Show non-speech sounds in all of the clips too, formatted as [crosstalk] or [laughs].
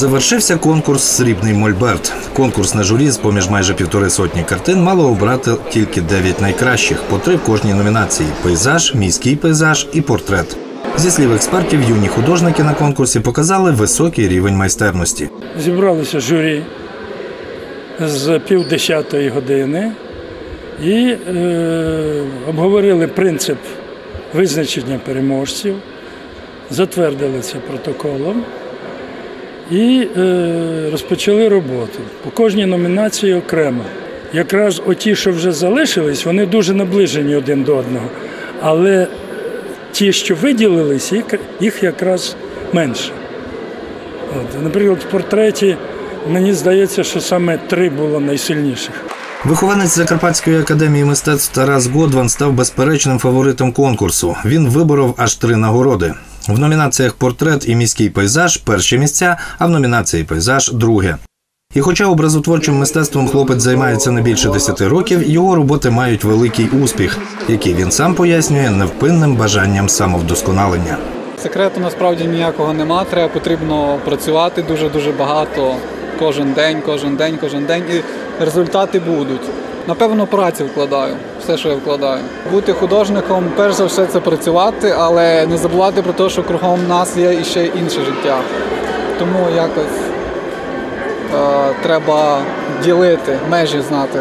Завершився конкурс Срібний Мольберт. Конкурсне журі з поміж майже півтори сотні картин мало обрати тільки дев'ять найкращих, по три в кожній номінації: пейзаж, міський пейзаж і портрет. Зі слів експертів, юні художники на конкурсі показали високий рівень майстерності. Зібралося журі з півдесятої години і е, обговорили принцип визначення переможців, затвердили це протоколом і е, розпочали роботу. По кожній номінації окремо. Якраз оті, що вже залишились, вони дуже наближені один до одного. Але ті, що виділились, їх, якраз менше. От, наприклад, в портреті мені здається, що саме три було найсильніших. Вихованець Закарпатської академії мистецтв Тарас Годван став безперечним фаворитом конкурсу. Він виборов аж три нагороди. В номінаціях Портрет і міський пейзаж перші місця, а в номінації Пейзаж друге. І хоча образотворчим мистецтвом хлопець займається не більше 10 років, його роботи мають великий успіх, який він сам пояснює невпинним бажанням самовдосконалення. Секрету насправді ніякого нема. Треба потрібно працювати дуже дуже багато кожен день, кожен день, кожен день, і результати будуть. Напевно, працю вкладаю, все, що я вкладаю. Бути художником, перш за все, це працювати, але не забувати про те, що кругом нас є і ще інше життя. Тому якось е, треба ділити, межі знати.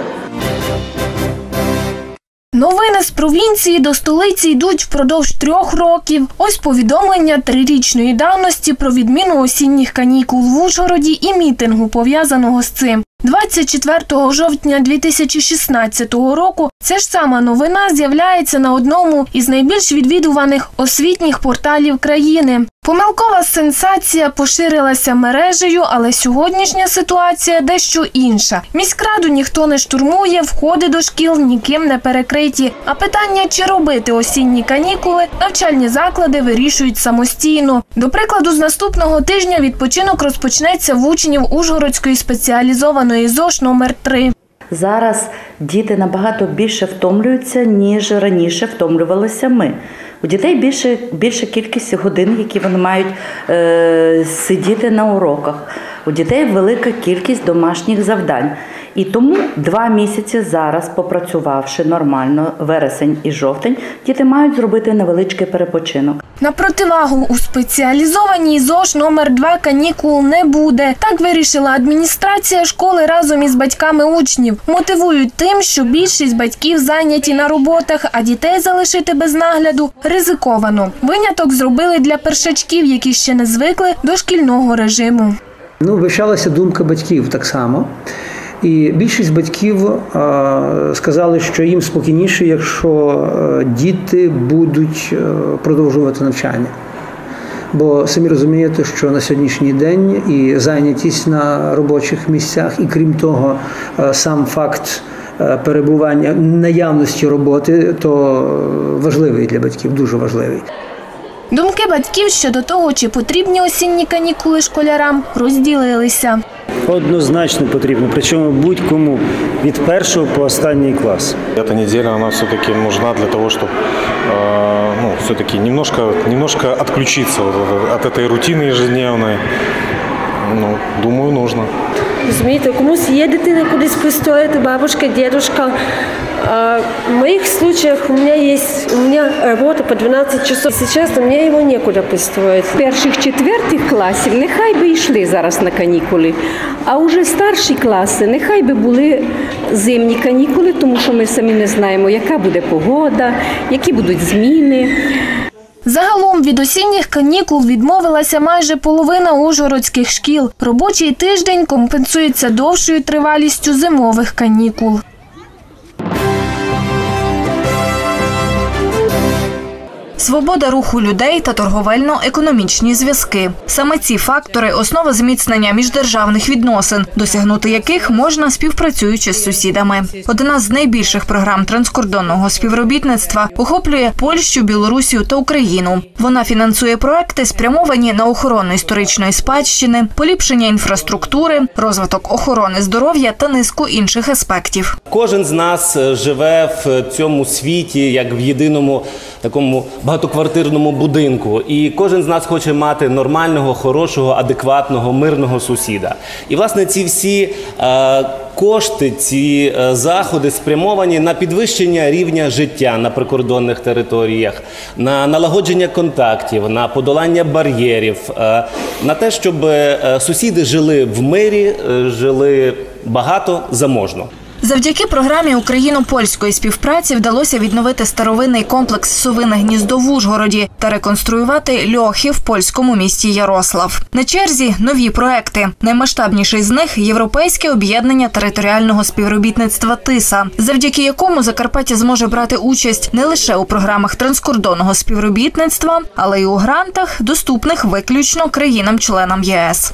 Новини з провінції до столиці йдуть впродовж трьох років. Ось повідомлення трирічної давності про відміну осінніх канікул в Ужгороді і мітингу, пов'язаного з цим. 24 жовтня 2016 року ця ж сама новина з'являється на одному із найбільш відвідуваних освітніх порталів країни. Помилкова сенсація поширилася мережею, але сьогоднішня ситуація дещо інша. Міськраду ніхто не штурмує, входи до шкіл ніким не перекриті. А питання, чи робити осінні канікули, навчальні заклади вирішують самостійно. До прикладу, з наступного тижня відпочинок розпочнеться в учнів Ужгородської спеціалізованої ЗОШ номер 3 Зараз діти набагато більше втомлюються, ніж раніше втомлювалися ми. У дітей більше, більша кількість годин, які вони мають е, сидіти на уроках. У дітей велика кількість домашніх завдань. І тому два місяці зараз, попрацювавши нормально, вересень і жовтень, діти мають зробити невеличкий перепочинок. На противагу у спеціалізованій ЗОЖ номер 2 канікул не буде. Так вирішила адміністрація школи разом із батьками учнів. Мотивують тим, що більшість батьків зайняті на роботах, а дітей залишити без нагляду ризиковано. Виняток зробили для першачків, які ще не звикли до шкільного режиму. Ну, вивчалася думка батьків так само. І більшість батьків е, сказали, що їм спокійніше, якщо е, діти будуть е, продовжувати навчання. Бо самі розумієте, що на сьогоднішній день і зайнятість на робочих місцях, і крім того, сам факт перебування наявності роботи, то важливий для батьків, дуже важливий. Думки батьків щодо того, чи потрібні осінні канікули школярам, розділилися. Однозначно потрібно, причому будь-кому від першого по останній клас. Эта неделя, она все-таки нужна для того, чтобы э, ну, все-таки немножко, немножко отключиться вот от этой рутины ежедневной. Ну, думаю, нужно. Розумієте, комусь є дитина кудись пристроїти, бабушка, дедушка. В моих случаях у меня есть, у меня работа по 12 часов. Сейчас у меня его некуда пристроить. перших четвертих класів нехай би йшли зараз на канікули, а вже старші класи нехай би були зимні канікули, тому що ми самі не знаємо, яка буде погода, які будуть зміни. Загалом від осінніх канікул відмовилася майже половина ужгородських шкіл. Робочий тиждень компенсується довшою тривалістю зимових канікул. Свобода руху людей та торговельно-економічні зв'язки. Саме ці фактори основа зміцнення міждержавних відносин, досягнути яких можна співпрацюючи з сусідами. Одна з найбільших програм транскордонного співробітництва охоплює Польщу, Білорусію та Україну. Вона фінансує проекти, спрямовані на охорону історичної спадщини, поліпшення інфраструктури, розвиток охорони здоров'я та низку інших аспектів. Кожен з нас е, живе в цьому світі як в єдиному такому багатоквартирному будинку, і кожен з нас хоче мати нормального, хорошого, адекватного, мирного сусіда. І власне ці всі е, кошти, ці е, заходи спрямовані на підвищення рівня життя на прикордонних територіях, на налагодження контактів, на подолання бар'єрів, е, на те, щоб сусіди жили в мирі, жили багато заможно. Завдяки програмі україно-польської співпраці вдалося відновити старовинний комплекс Совине гніздо в Ужгороді та реконструювати льохи в польському місті Ярослав. На черзі нові проекти. Наймасштабніший з них європейське об'єднання територіального співробітництва ТИСА, завдяки якому Закарпаття зможе брати участь не лише у програмах транскордонного співробітництва, але й у грантах, доступних виключно країнам-членам ЄС.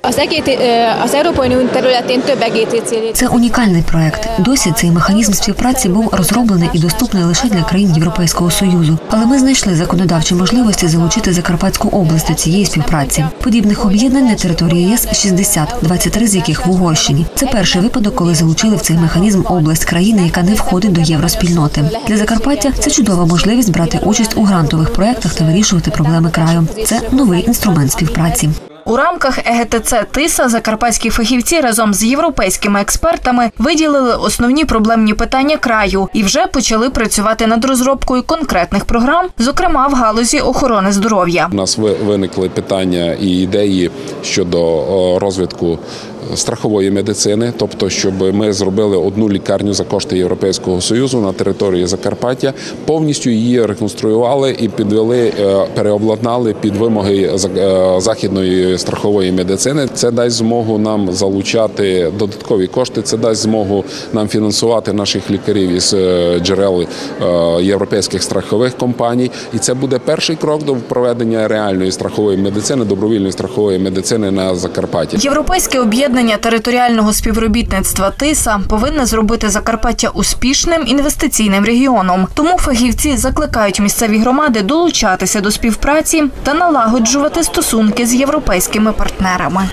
Це унікальний проект. Досі цей механізм співпраці був розроблений і доступний лише для країн Європейського союзу. Але ми знайшли законодавчі можливості залучити Закарпатську область до цієї співпраці. Подібних об'єднань на території ЄС 60, 23 з яких в Угорщині. Це перший випадок, коли залучили в цей механізм область країни, яка не входить до євроспільноти. Для Закарпаття це чудова можливість брати участь у грантових проектах та вирішувати проблеми краю. Це новий інструмент співпраці. У рамках ЕГТЦ ТИСА закарпатські фахівці разом з європейськими експертами виділили основні проблемні питання краю і вже почали працювати над розробкою конкретних програм, зокрема в галузі охорони здоров'я. У нас ви- виникли питання і ідеї щодо розвитку страхової медицини, тобто, щоб ми зробили одну лікарню за кошти Європейського союзу на території Закарпаття, повністю її реконструювали і підвели, е, переобладнали під вимоги е, західної страхової медицини. Це дасть змогу нам залучати додаткові кошти. Це дасть змогу нам фінансувати наших лікарів із е, джерел європейських страхових компаній. І це буде перший крок до проведення реальної страхової медицини, добровільної страхової медицини на Закарпатті. Європейське об'єднання територіального співробітництва ТИСА повинне зробити Закарпаття успішним інвестиційним регіоном. Тому фахівці закликають місцеві громади долучатися до співпраці та налагоджувати стосунки з європейськими партнерами.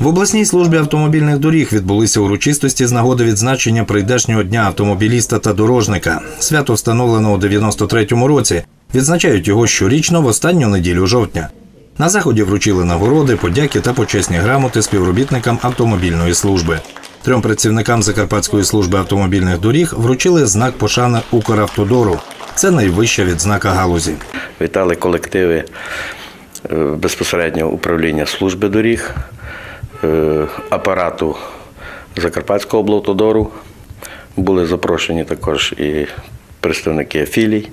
В обласній службі автомобільних доріг відбулися урочистості з нагоди відзначення прийдешнього дня автомобіліста та дорожника. Свято встановлено у 93-му році. Відзначають його щорічно в останню неділю жовтня. На заході вручили нагороди, подяки та почесні грамоти співробітникам автомобільної служби. Трьом працівникам Закарпатської служби автомобільних доріг вручили знак пошани Укравтодору. Це найвища відзнака галузі. Вітали колективи е, безпосередньо управління служби доріг, е, апарату Закарпатського облавтодору. Були запрошені також і представники філій,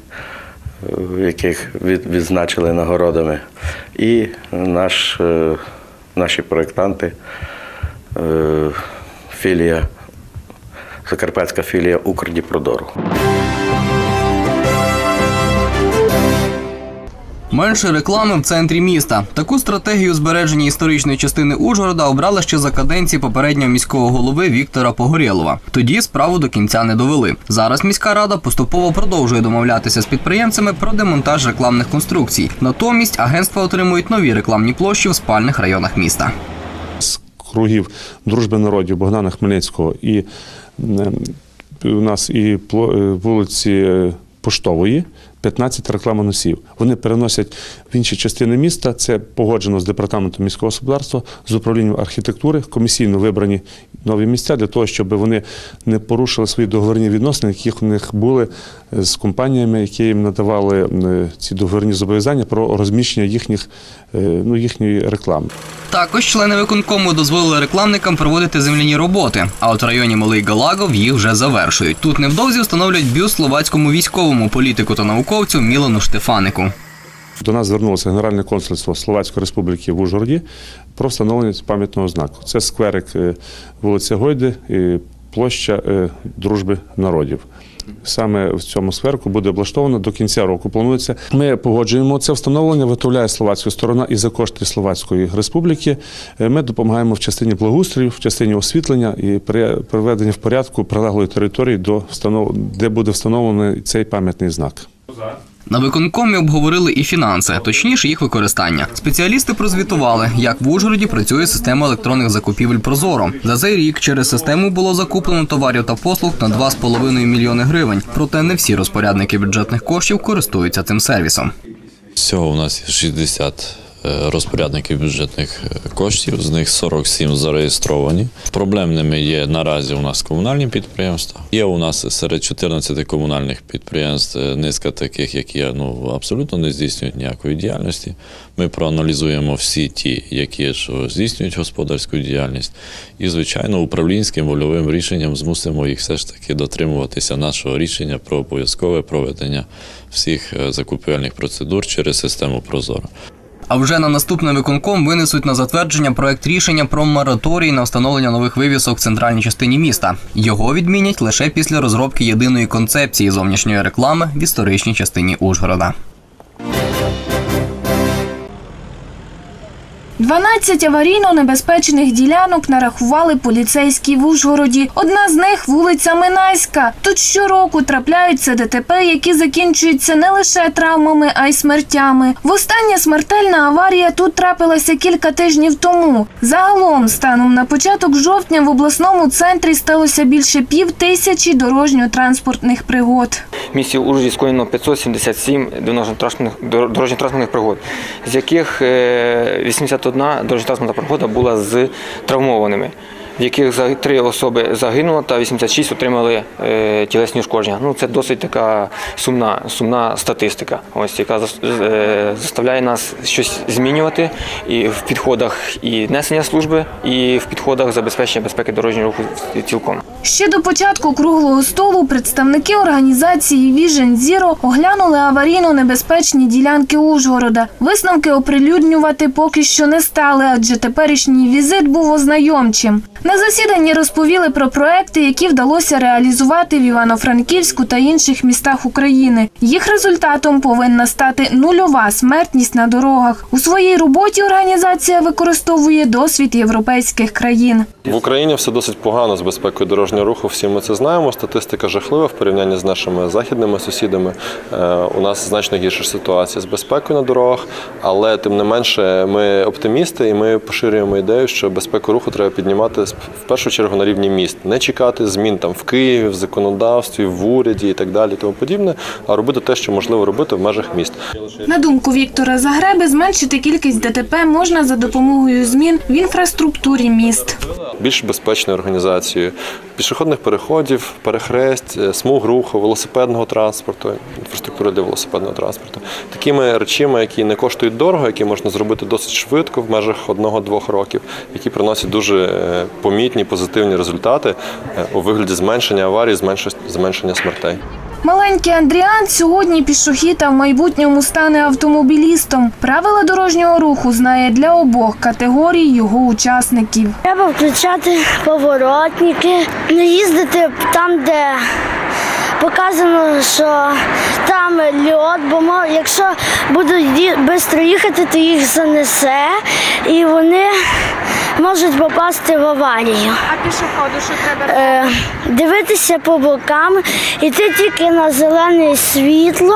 яких від- відзначили нагородами, і наш, е, наші проєктанти, е, філія, Закарпатська філія Укрдіпродору. Менше реклами в центрі міста. Таку стратегію збереження історичної частини Ужгорода обрали ще за каденції попереднього міського голови Віктора Погорєлова. Тоді справу до кінця не довели. Зараз міська рада поступово продовжує домовлятися з підприємцями про демонтаж рекламних конструкцій. Натомість агентства отримують нові рекламні площі в спальних районах міста. З кругів дружби народів Богдана Хмельницького і у нас і е, вулиці е, Поштової. 15 рекламоносів. Вони переносять в інші частини міста. Це погоджено з департаментом міського господарства, з управлінням архітектури, комісійно вибрані нові місця для того, щоб вони не порушили свої договірні відносини, які в них були з компаніями, які їм надавали е, ці договірні зобов'язання про розміщення їхніх, е, ну, їхньої реклами. Також члени виконкому дозволили рекламникам проводити земляні роботи. А от в районі Малий Галагов їх вже завершують. Тут невдовзі встановлюють бюст словацькому військовому політику та науковцю Мілану Штефанику. До нас звернулося Генеральне консульство Словацької Республіки в Ужгороді про встановлення пам'ятного знаку. Це скверик е, вулиця Гойди і площа е, Дружби народів. Саме в цьому скверку буде облаштовано до кінця року. Планується. Ми погоджуємо це встановлення, виготовляє словацька сторона і за кошти Словацької республіки. е, Ми допомагаємо в частині благоустрою, в частині освітлення і при- приведення в порядку прилеглої території до встанов... де буде встановлений цей пам'ятний знак. На виконкомі обговорили і фінанси, точніше їх використання. Спеціалісти прозвітували, як в Ужгороді працює система електронних закупівель Прозоро. За цей рік через систему було закуплено товарів та послуг на 2,5 мільйони гривень. Проте не всі розпорядники бюджетних коштів користуються цим сервісом. Всього у нас є 60 е, розпорядників бюджетних е, коштів, з них 47 зареєстровані. Проблемними є наразі у нас комунальні підприємства. Є у нас серед 14 комунальних підприємств е, низка таких, які ну, абсолютно не здійснюють ніякої діяльності. Ми проаналізуємо всі ті, які здійснюють господарську діяльність, і, звичайно, управлінським вольовим рішенням змусимо їх все ж таки дотримуватися нашого рішення про обов'язкове проведення всіх е, закупівельних процедур через систему Прозоро. А вже на наступний виконком винесуть на затвердження проект рішення про мораторій на встановлення нових вивісок в центральній частині міста. Його відмінять лише після розробки єдиної концепції зовнішньої реклами в історичній частині Ужгорода. 12 аварійно небезпечних ділянок нарахували поліцейські в Ужгороді. Одна з них вулиця Минайська. Тут щороку трапляються ДТП, які закінчуються не лише травмами, а й смертями. Востання смертельна аварія тут трапилася кілька тижнів тому. Загалом, станом на початок жовтня, в обласному центрі сталося більше пів тисячі дорожньо-транспортних пригод. В місті Ужгороді скоєно 577 дорожньо-транспортних пригод, з яких е, 81 дорожньо-транспортна пригода була з травмованими, в яких три особи загинуло та 86 отримали е, тілесні ушкодження. Ну, це досить така сумна, сумна статистика, ось, яка е, заставляє нас щось змінювати і в підходах і несення служби, і в підходах забезпечення безпеки дорожнього руху цілком. Ще до початку круглого столу представники організації Vision Zero оглянули аварійно небезпечні ділянки Ужгорода. Висновки оприлюднювати поки що не стали, адже теперішній візит був ознайомчим. На засіданні розповіли про проекти, які вдалося реалізувати в Івано-Франківську та інших містах України. Їх результатом повинна стати нульова смертність на дорогах. У своїй роботі організація використовує досвід європейських країн. В Україні все досить погано з безпекою дорожнього руху. Всі ми це знаємо. Статистика жахлива в порівнянні з нашими західними сусідами. Е, У нас значно гірша ситуація з безпекою на дорогах, але тим не менше ми оптимісти і ми поширюємо ідею, що безпеку руху треба піднімати в першу чергу на рівні міст, не чекати змін там в Києві, в законодавстві, в уряді і так далі, і тому подібне, а робити те, що можливо робити в межах міст. На думку Віктора Загреби, зменшити кількість ДТП можна за допомогою змін в інфраструктурі міст. більш безпечною організацією пішохідних переходів, перехресть, е, смуг руху, велосипедного транспорту, інфраструктури для велосипедного транспорту. Такими речами, які не коштують дорого, які можна зробити досить швидко в межах одного-двох років, які приносять дуже е, помітні позитивні результати е, у вигляді зменшення аварій, зменшення- зменшення смертей. Маленький Андріан сьогодні пішохід, а в майбутньому стане автомобілістом. Правила дорожнього руху знає для обох категорій його учасників. Треба включати поворотники, не їздити там, де показано, що там льод, бо якщо будуть швидко їхати, то їх занесе і вони можуть попасти в аварію. А пішоходу що треба? Е, дивитися по бокам, іти тільки на зелене світло.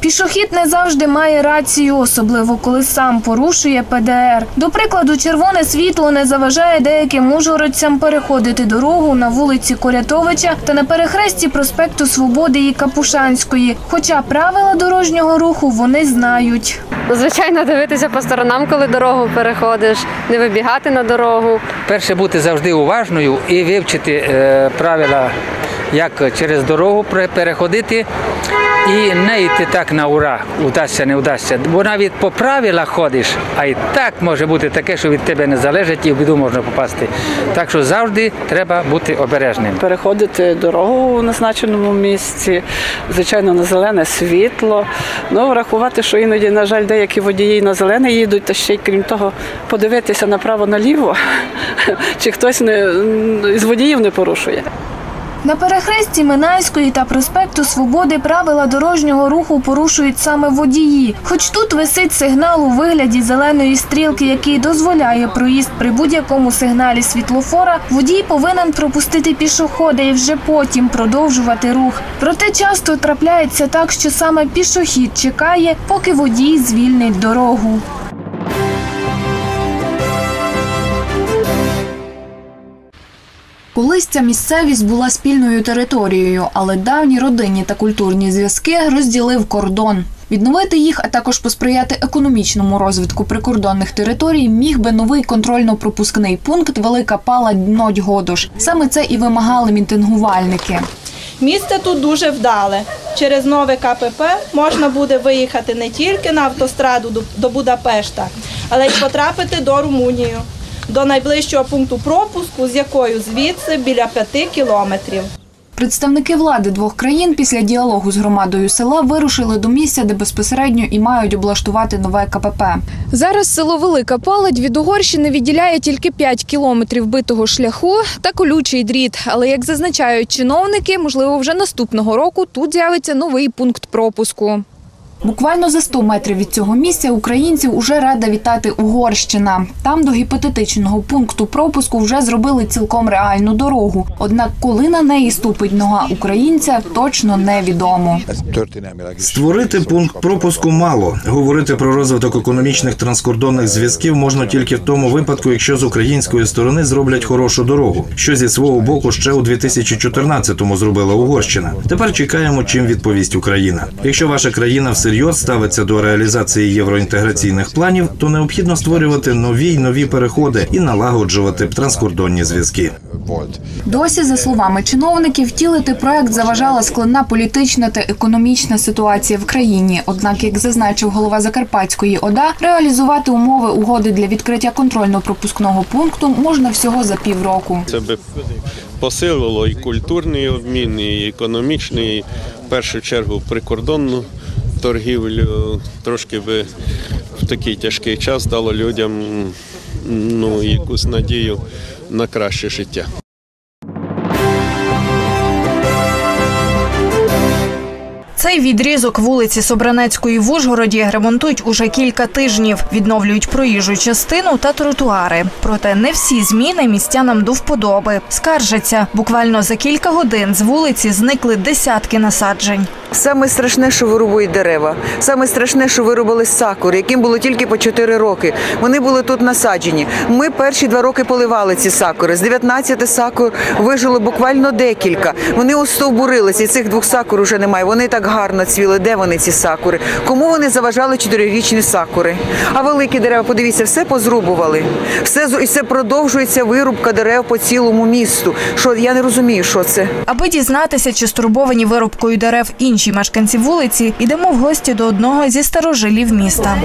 Пішохід не завжди має рацію, особливо коли сам порушує ПДР. До прикладу, червоне світло не заважає деяким ужгородцям переходити дорогу на вулиці Корятовича та на перехресті проспекту Свободи і Капушанської. Хоча правила дорожнього руху вони знають. Звичайно, дивитися по сторонам, коли дорогу переходиш, не вибігати на дорогу. Перше бути завжди уважною і вивчити е, правила, як через дорогу переходити. І не йти так на ура, удасться, не вдасться. Бо навіть по правилах ходиш, а і так може бути таке, що від тебе не залежить і в біду можна попасти. Так що завжди треба бути обережним. переходити дорогу у назначеному місці, звичайно, на зелене світло. Ну, врахувати, що іноді, на жаль, деякі водії на зелене їдуть, та ще й крім того, подивитися направо-наліво, [laughs] чи хтось не, з водіїв не порушує. На перехресті Минайської та проспекту Свободи правила дорожнього руху порушують саме водії. Хоч тут висить сигнал у вигляді зеленої стрілки, який дозволяє проїзд при будь-якому сигналі світлофора, водій повинен пропустити пішохода і вже потім продовжувати рух. Проте часто трапляється так, що саме пішохід чекає, поки водій звільнить дорогу. Колись ця місцевість була спільною територією, але давні родинні та культурні зв'язки розділив кордон. Відновити їх, а також посприяти економічному розвитку прикордонних територій, міг би новий контрольно-пропускний пункт Велика Пала Днодь Годош. Саме це і вимагали мітингувальники. Місце тут дуже вдале. Через нове КПП можна буде виїхати не тільки на автостраду до- Будапешта, але й потрапити до Румунії, до найближчого пункту пропуску, з якою звідси біля п'яти кілометрів. Представники влади двох країн після діалогу з громадою села вирушили до місця, де безпосередньо і мають облаштувати нове КПП. Зараз село Велика Палать від Угорщини відділяє тільки 5 кілометрів битого шляху та колючий дріт. Але як зазначають чиновники, можливо, вже наступного року тут з'явиться новий пункт пропуску. Буквально за 100 метрів від цього місця українців уже рада вітати Угорщина. Там до гіпотетичного пункту пропуску вже зробили цілком реальну дорогу. Однак, коли на неї ступить нога українця, точно невідомо. Створити пункт пропуску мало. Говорити про розвиток економічних транскордонних зв'язків можна тільки в тому випадку, якщо з української сторони зроблять хорошу дорогу, що зі свого боку ще у 2014-му зробила Угорщина. Тепер чекаємо, чим відповість Україна. Якщо ваша країна всерйоз ставиться до реалізації євроінтеграційних планів, то необхідно створювати нові й нові переходи і налагоджувати транскордонні зв'язки. Досі, за словами чиновників, втілити проект заважала складна політична та економічна ситуація в країні. Однак, як зазначив голова Закарпатської ОДА, реалізувати умови угоди для відкриття контрольно-пропускного пункту можна всього за півроку. Це би посилило і культурний обмін, і економічний, і в першу чергу прикордонну торгівлю. Трошки би в такий тяжкий час дало людям ну, якусь надію на краще життя. Цей відрізок вулиці Собранецької в Ужгороді ремонтують уже кілька тижнів, відновлюють проїжджу частину та тротуари. Проте не всі зміни містянам до вподоби. Скаржаться, буквально за кілька годин з вулиці зникли десятки насаджень. Саме страшне, що вирубують дерева. Саме страшне, що вирубали сакури, яким було тільки по 4 роки. Вони були тут насаджені. Ми перші два роки поливали ці сакури. З 19 сакур вижило буквально декілька. Вони остовбурилися, і цих двох сакур вже немає. Вони так гарно цвіли. Де вони ці сакури? Кому вони заважали чотирирічні сакури? А великі дерева, подивіться, все позрубували. Все і це продовжується вирубка дерев по цілому місту. Що я не розумію, що це. Аби дізнатися, чи стурбовані вирубкою дерев інші мешканці вулиці, йдемо в гості до одного зі старожилів міста.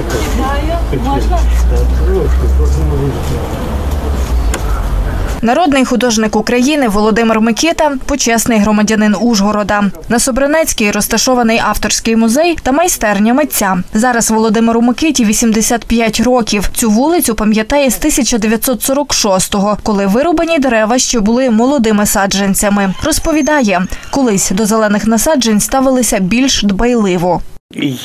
Народний художник України Володимир Микита почесний громадянин Ужгорода. На Собранецькій розташований авторський музей та майстерня митця. Зараз Володимиру Микиті 85 років. Цю вулицю пам'ятає з 1946-го, коли вирубані дерева ще були молодими саджанцями. Розповідає, колись до зелених насаджень ставилися більш дбайливо.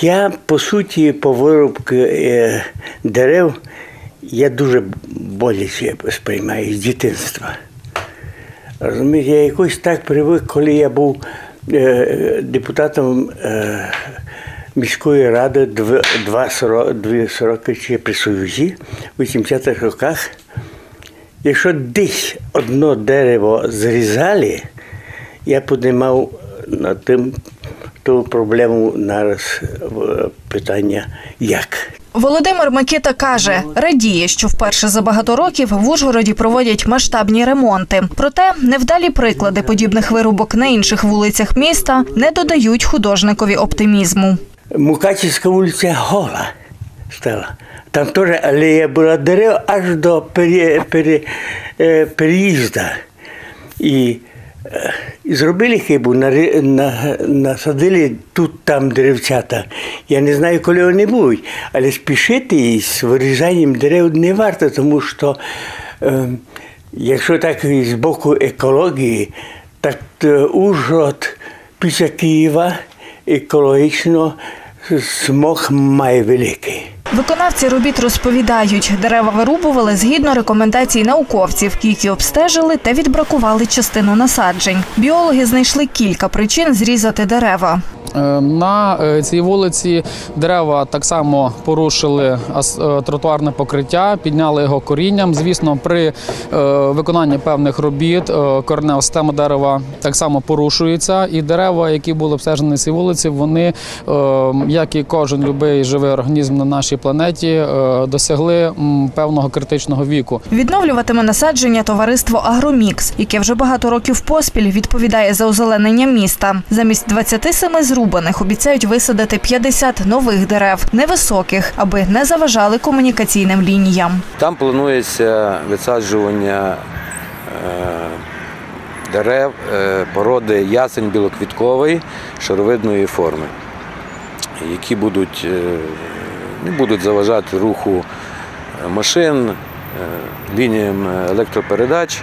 Я по суті по вирубки е, дерев я дуже боляче сприймаю з дитинства. Розумієте, я якось так привик, коли я був е, депутатом е, міської ради дв- два соро- сороки ще при Союзі в 80-х роках. Якщо десь одно дерево зрізали, я піднімав на тим ту проблему нараз е, питання як. Володимир Микита каже, радіє, що вперше за багато років в Ужгороді проводять масштабні ремонти. Проте невдалі приклади подібних вирубок на інших вулицях міста не додають художникові оптимізму. Мукачівська вулиця гола стала. Там теж алея була дерев аж до пере, пере, е, переїзду. Зробили хибу, насадили тут там деревцята. Я не знаю, коли вони будуть, але спішити із вирізанням дерев не варто, тому що е, якщо так з боку екології, Так е, Ужгород після Києва екологічно смог має великий. Виконавці робіт розповідають, дерева вирубували згідно рекомендацій науковців, які обстежили та відбракували частину насаджень. Біологи знайшли кілька причин зрізати дерева. Е, На е, цій вулиці дерева так само порушили е, тротуарне покриття, підняли його корінням. Звісно, при виконанні певних робіт коренева система дерева так само порушується. І дерева, які були обстежені на цій вулиці, вони, як і кожен любий живий організм на нашій планеті, досягли певного критичного віку. Відновлюватиме насадження товариство Агромікс, яке вже багато років поспіль відповідає за озеленення міста. Замість 27 зрубаних обіцяють висадити 50 нових дерев, невисоких, аби не заважали комунікаційним лініям. Там планується висаджування е, дерев е, породи ясень білоквіткової шаровидної форми, які будуть, е, не будуть заважати руху машин, лініям електропередач.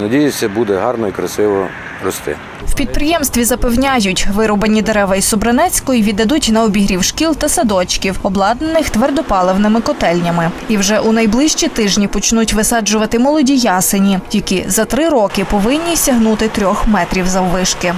Надіюся, буде гарно і красиво рости. В підприємстві запевняють, вирубані дерева із Собранецької віддадуть на обігрів шкіл та садочків, обладнаних твердопаливними котельнями. І вже у найближчі тижні почнуть висаджувати молоді ясені, які за три роки повинні сягнути трьох метрів заввишки.